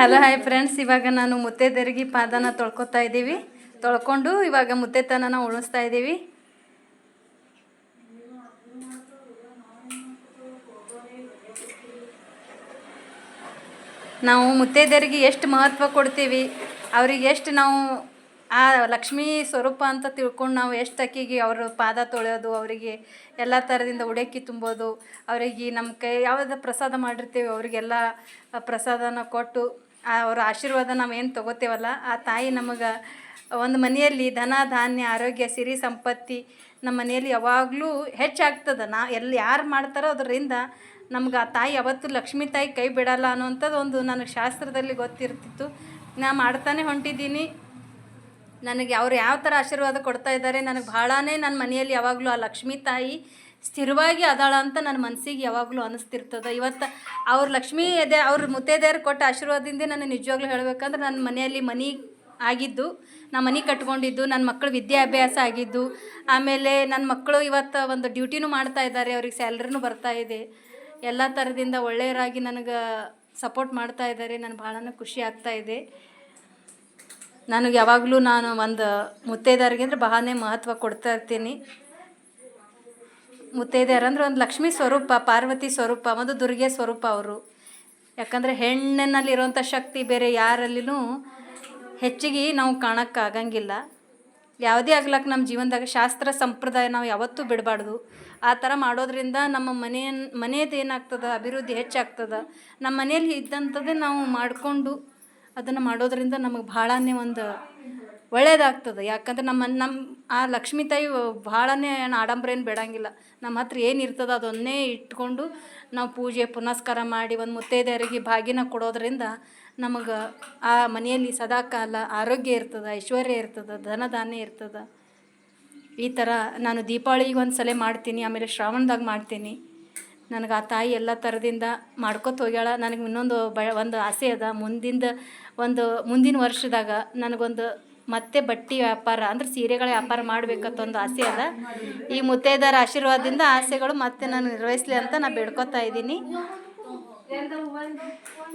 Hello hi friends ಇವಾಗ ನಾನು ಮುತ್ತೈದೆಯರಿಗೆ ಪಾದನ ತೊಳ್ಕೊತಾ ಇದ್ದೀವಿ. ತೊಳ್ಕೊಂಡು ಇವಾಗ ಮುತ್ತೈತನ ಉಳಿಸ್ತಾ ಇದ್ದೀವಿ. ನಾವು ಮುತ್ತೈದೆಯರಿಗೆ ಎಷ್ಟು ಮಹತ್ವ ಕೊಡ್ತೀವಿ? ಅವ್ರಿಗೆ ಎಷ್ಟು ನಾವು ಆ ಲಕ್ಷ್ಮೀ ಸ್ವರೂಪ ಅಂತ ತಿಳ್ಕೊಂಡು ನಾವು ಎಷ್ಟು ಅಕ್ಕಿಗೆ ಅವರು ಪಾದ ತೊಳೆಯೋದು, ಅವರಿಗೆ ಎಲ್ಲ ಥರದಿಂದ ಉಡಕ್ಕಿ ತುಂಬೋದು, ಅವರಿಗೆ ನಮ್ಮ ಕೈ ಯಾವ್ದು ಪ್ರಸಾದ ಮಾಡಿರ್ತೀವಿ, ಅವರಿಗೆಲ್ಲ ಪ್ರಸಾದನ ಕೊಟ್ಟು ಅವರ ಆಶೀರ್ವಾದ ನಾವೇನು ತೊಗೋತೇವಲ್ಲ, ಆ ತಾಯಿ ನಮಗೆ ಒಂದು ಮನೆಯಲ್ಲಿ ಧನ, ಧಾನ್ಯ, ಆರೋಗ್ಯ, ಸಿರಿ ಸಂಪತ್ತಿ ನಮ್ಮ ಮನೆಯಲ್ಲಿ ಯಾವಾಗಲೂ ಹೆಚ್ಚಾಗ್ತದೆ. ನಾ ಎಲ್ಲಿ ಯಾರು ಮಾಡ್ತಾರೋ ಅದರಿಂದ ನಮ್ಗೆ ಆ ತಾಯಿ ಯಾವತ್ತೂ ಲಕ್ಷ್ಮೀ ತಾಯಿ ಕೈ ಬಿಡಲ್ಲ ಅನ್ನೋಂಥದ್ದು ಒಂದು ನನಗೆ ಶಾಸ್ತ್ರದಲ್ಲಿ ಗೊತ್ತಿರ್ತಿತ್ತು. ನಾ ಮಾಡ್ತಾನೆ ಹೊಂಟಿದ್ದೀನಿ. ನನಗೆ ಅವ್ರು ಯಾವ ಥರ ಆಶೀರ್ವಾದ ಕೊಡ್ತಾ ಇದ್ದಾರೆ, ನನಗೆ ಭಾಳನೇ ನನ್ನ ಮನೆಯಲ್ಲಿ ಯಾವಾಗಲೂ ಆ ಲಕ್ಷ್ಮೀ ತಾಯಿ ಸ್ಥಿರವಾಗಿ ಅದಾಳ ಅಂತ ನನ್ನ ಮನಸ್ಸಿಗೆ ಯಾವಾಗಲೂ ಅನಿಸ್ತಿರ್ತದೆ. ಇವತ್ತು ಅವ್ರ ಲಕ್ಷ್ಮೀ ಇದೆ ಅವ್ರ ಮುತ್ತೈದೆಯರು ಕೊಟ್ಟ ಆಶೀರ್ವಾದದಿಂದ ನಾನು ನಿಜವಾಗ್ಲೂ ಹೇಳಬೇಕಂದ್ರೆ ನನ್ನ ಮನೆಯಲ್ಲಿ ಮನೆ ಆಗಿದ್ದು, ನಾ ಮನೆ ಕಟ್ಕೊಂಡಿದ್ದು, ನನ್ನ ಮಕ್ಕಳು ವಿದ್ಯಾಭ್ಯಾಸ ಆಗಿದ್ದು, ಆಮೇಲೆ ನನ್ನ ಮಕ್ಕಳು ಇವತ್ತು ಒಂದು ಡ್ಯೂಟಿನೂ ಮಾಡ್ತಾ ಇದ್ದಾರೆ, ಅವ್ರಿಗೆ ಸ್ಯಾಲ್ರಿನೂ ಬರ್ತಾ ಇದೆ. ಎಲ್ಲ ಥರದಿಂದ ಒಳ್ಳೆಯರಾಗಿ ನನಗೆ ಸಪೋರ್ಟ್ ಮಾಡ್ತಾ ಇದ್ದಾರೆ, ನಾನು ಭಾಳನೇ ಖುಷಿ ಆಗ್ತಾ ಇದೆ. ನನಗೆ ಯಾವಾಗಲೂ ನಾನು ಒಂದು ಮುತ್ತೈದೆಯರಿಗೆ ಅಂದರೆ ಬಹಳ ಮಹತ್ವ ಕೊಡ್ತಾ ಇರ್ತೀನಿ. ಮುತ್ತೈದೆಯರು ಅಂದ್ರೆ ಒಂದು ಲಕ್ಷ್ಮೀ ಸ್ವರೂಪ, ಪಾರ್ವತಿ ಸ್ವರೂಪ, ಒಂದು ದುರ್ಗೆ ಸ್ವರೂಪ ಅವರು. ಯಾಕಂದರೆ ಹೆಣ್ಣಿನಲ್ಲಿರುವಂಥ ಶಕ್ತಿ ಬೇರೆ ಯಾರಲ್ಲಿನೂ ಹೆಚ್ಚಿಗೆ ನಾವು ಕಾಣೋಕ್ಕಾಗಂಗಿಲ್ಲ. ಯಾವುದೇ ಆಗ್ಲಕ್ಕ ನಮ್ಮ ಜೀವನದಾಗ ಶಾಸ್ತ್ರ ಸಂಪ್ರದಾಯ ನಾವು ಯಾವತ್ತೂ ಬಿಡಬಾರ್ದು. ಆ ಥರ ಮಾಡೋದ್ರಿಂದ ನಮ್ಮ ಮನೆ ಮನೆಯದು ಏನಾಗ್ತದೆ, ಅಭಿವೃದ್ಧಿ ಹೆಚ್ಚಾಗ್ತದೆ, ನಮ್ಮ ಮನೆಯಲ್ಲಿ ಇದ್ದಂಥದ್ದೇ ನಾವು ಮಾಡಿಕೊಂಡು ಅದನ್ನು ಮಾಡೋದರಿಂದ ನಮಗೆ ಭಾಳನೇ ಒಂದು ಒಳ್ಳೇದಾಗ್ತದೆ. ಯಾಕಂದ್ರೆ ನಮ್ಮ ನಮ್ಮ ಆ ಲಕ್ಷ್ಮೀ ತಾಯಿ ಭಾಳನೇ ಏನು ಆಡಂಬರ ಏನು ಬೇಡಂಗಿಲ್ಲ. ನಮ್ಮ ಹತ್ರ ಏನು ಇರ್ತದೆ ಅದನ್ನೇ ಇಟ್ಕೊಂಡು ನಾವು ಪೂಜೆ ಪುನಸ್ಕಾರ ಮಾಡಿ ಒಂದು ಮುತ್ತೈದೆಯರಿಗೆ ಭಾಗಿನ ಕೊಡೋದರಿಂದ ನಮಗೆ ಆ ಮನೆಯಲ್ಲಿ ಸದಾಕಾಲ ಆರೋಗ್ಯ ಇರ್ತದೆ, ಐಶ್ವರ್ಯ ಇರ್ತದೆ, ಧನಧಾನ್ಯ ಇರ್ತದೆ. ಈ ಥರ ನಾನು ದೀಪಾವಳಿಗೆ ಒಂದು ಸಲ ಮಾಡ್ತೀನಿ, ಆಮೇಲೆ ಶ್ರಾವಣದಾಗ ಮಾಡ್ತೀನಿ. ನನಗೆ ಆ ತಾಯಿ ಎಲ್ಲ ಥರದಿಂದ ಮಾಡ್ಕೊತ ಹೋಗ್ಯಾಳ. ನನಗೆ ಇನ್ನೊಂದು ಬ, ಒಂದು ಆಸೆ ಅದ. ಮುಂದಿಂದ ಒಂದು, ಮುಂದಿನ ವರ್ಷದಾಗ ನನಗೊಂದು ಮತ್ತೆ ಬಟ್ಟೆ ವ್ಯಾಪಾರ, ಅಂದ್ರೆ ಸೀರೆಗಳ ವ್ಯಾಪಾರ ಮಾಡ್ಬೇಕಂತ ಒಂದು ಆಸೆ ಅದ. ಈ ಮುತ್ತೈದಾರ ಆಶೀರ್ವಾದದಿಂದ ಆಸೆಗಳು ಮತ್ತೆ ನಾನು ನಿರ್ವಹಿಸ್ಲಿ ಅಂತ ನಾನು ಬೇಡ್ಕೊತಾ ಇದ್ದೀನಿ.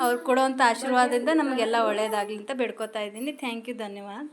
ಅವ್ರು ಕೊಡುವಂಥ ಆಶೀರ್ವಾದದಿಂದ ನಮಗೆಲ್ಲ ಒಳ್ಳೆಯದಾಗಲಿ ಅಂತ ಬೇಡ್ಕೊತಾ ಇದ್ದೀನಿ. ಥ್ಯಾಂಕ್ ಯು ಧನ್ಯವಾದ.